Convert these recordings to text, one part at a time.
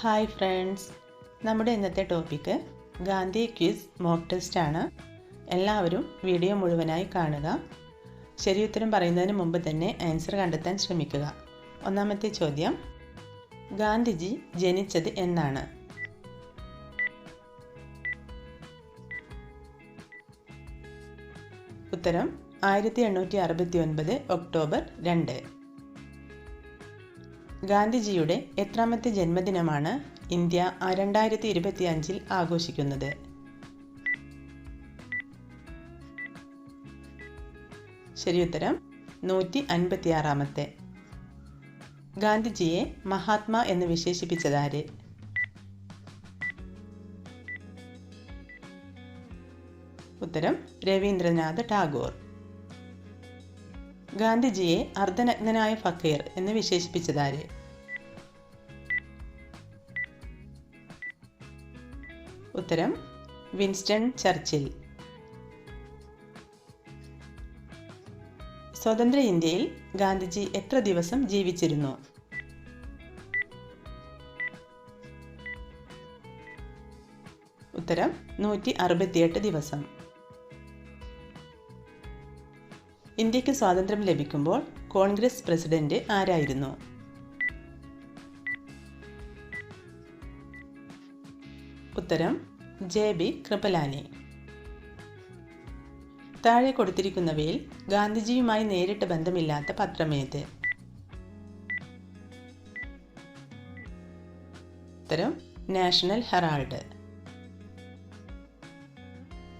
Hi friends നമ്മുടെ ഇന്നത്തെ topic Gandhi quiz mock test ആണ്. എല്ലാവരും വീഡിയോ മുഴുവനായി കാണുക. ശരിയുത്തരം പറയുന്നതിന് മുമ്പ് തന്നെ ആൻസർ കണ്ടെത്താൻ ശ്രമിക്കുക. ഒന്നാമത്തെ ചോദ്യം ഗാന്ധിജി ജനിച്ചത് എന്നാണ്. ഉത്തരം ആയിരത്തി എണ്ണൂറ്റി അറുപത്തി ഒൻപത് ഒക്ടോബർ രണ്ട്. ഗാന്ധിജിയുടെ എത്രാമത്തെ ജന്മദിനമാണ് ഇന്ത്യ രണ്ടായിരത്തി ഇരുപത്തി അഞ്ചിൽ ആഘോഷിക്കുന്നത്. ശരിയുത്തരം നൂറ്റി അൻപത്തിയാറാമത്തെ ഗാന്ധിജിയെ മഹാത്മാ എന്ന് വിശേഷിപ്പിച്ചതാര്? ഉത്തരം രവീന്ദ്രനാഥ് ടാഗോർ. ഗാന്ധിജിയെ അർദ്ധനഗ്നനായ ഫക്കീർ എന്ന് വിശേഷിപ്പിച്ചതാര്? ഉത്തരം വിൻസ്റ്റൺ ചർച്ചിൽ. സ്വതന്ത്ര ഇന്ത്യയിൽ ഗാന്ധിജി എത്ര ദിവസം ജീവിച്ചിരുന്നു? ഉത്തരം നൂറ്റി അറുപത്തിയെട്ട് ദിവസം. ഇന്ത്യയ്ക്ക് സ്വാതന്ത്ര്യം ലഭിക്കുമ്പോൾ കോൺഗ്രസ് പ്രസിഡന്റ് ആരായിരുന്നു? ഉത്തരം ജെ ബി കൃപലാനി. താഴെ കൊടുത്തിരിക്കുന്നവയിൽ ഗാന്ധിജിയുമായി നേരിട്ട് ബന്ധമില്ലാത്ത പത്രമേത് ഉത്തരം നാഷണൽ ഹെറാൾഡ്.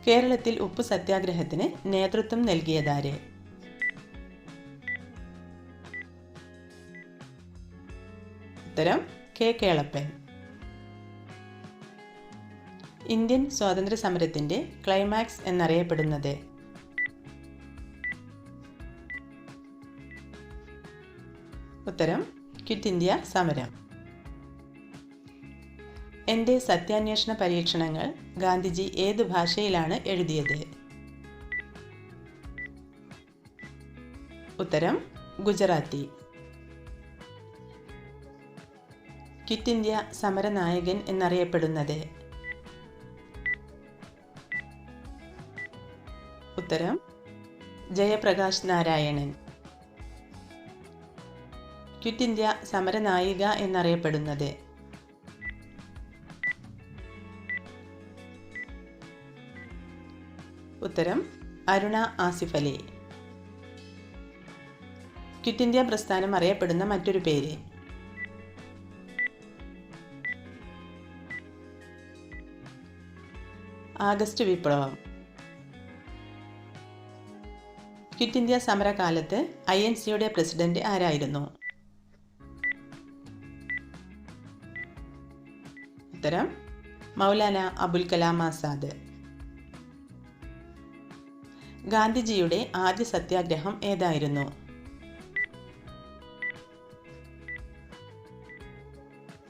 കേരളത്തിൽ ഉപ്പ് സത്യാഗ്രഹത്തിന് നേതൃത്വം നൽകിയതാര്? ഉത്തരം കെ കേളപ്പൻ. ഇന്ത്യൻ സ്വാതന്ത്ര്യ സമരത്തിന്റെ ക്ലൈമാക്സ് എന്നറിയപ്പെടുന്നത്. ഉത്തരം ക്വിറ്റ് ഇന്ത്യ സമരം. എന്റെ സത്യാന്വേഷണ പരീക്ഷണങ്ങൾ ഗാന്ധിജി ഏത് ഭാഷയിലാണ് എഴുതിയത്? ഉത്തരം ഗുജറാത്തി. ക്വിറ്റ് ഇന്ത്യ സമരനായകൻ എന്നറിയപ്പെടുന്നത് ഉത്തരം. ജയപ്രകാശ് നാരായണൻ. ക്വിറ്റ് ഇന്ത്യ സമരനായിക എന്നറിയപ്പെടുന്നത്. ഉത്തരം അരുണ ആസിഫ് അലി. ക്വിറ്റ് ഇന്ത്യ പ്രസ്ഥാനം അറിയപ്പെടുന്ന മറ്റൊരു പേര്. ആഗസ്റ്റ് വിപ്ലവം. ക്വിറ്റ് ഇന്ത്യ സമരകാലത്ത് ഐ എൻ സിയുടെ പ്രസിഡന്റ് ആരായിരുന്നു? ഉത്തരം മൗലാന അബുൽ കലാം ആസാദ്. ഗാന്ധിജിയുടെ ആദ്യ സത്യാഗ്രഹം ഏതായിരുന്നു?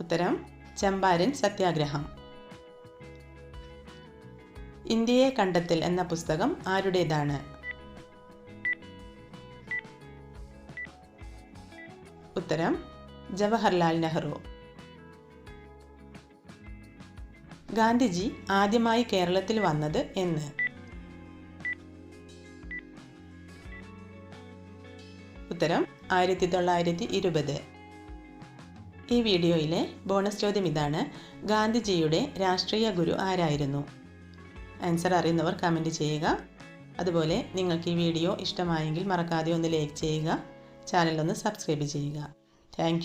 ഉത്തരം ചമ്പാരൻ സത്യാഗ്രഹം. ഇന്ത്യയെ കണ്ടെത്തൽ എന്ന പുസ്തകം ആരുടേതാണ്? ഉത്തരം ജവഹർലാൽ നെഹ്റു. ഗാന്ധിജി ആദ്യമായി കേരളത്തിൽ വന്നത് എന്ന്. ഉത്തരം ആയിരത്തി തൊള്ളായിരത്തി ഇരുപത് ഈ വീഡിയോയിലെ ബോണസ് ചോദ്യം ഇതാണ് ഗാന്ധിജിയുടെ രാഷ്ട്രീയ ഗുരു ആരായിരുന്നു? ആൻസർ അറിയുന്നവർ കമന്റ് ചെയ്യുക. അതുപോലെ നിങ്ങൾക്ക് ഈ വീഡിയോ ഇഷ്ടമായെങ്കിൽ മറക്കാതെ ഒന്ന് ലൈക്ക് ചെയ്യുക. ചാനലൊന്ന് സബ്സ്ക്രൈബ് ചെയ്യുക. താങ്ക്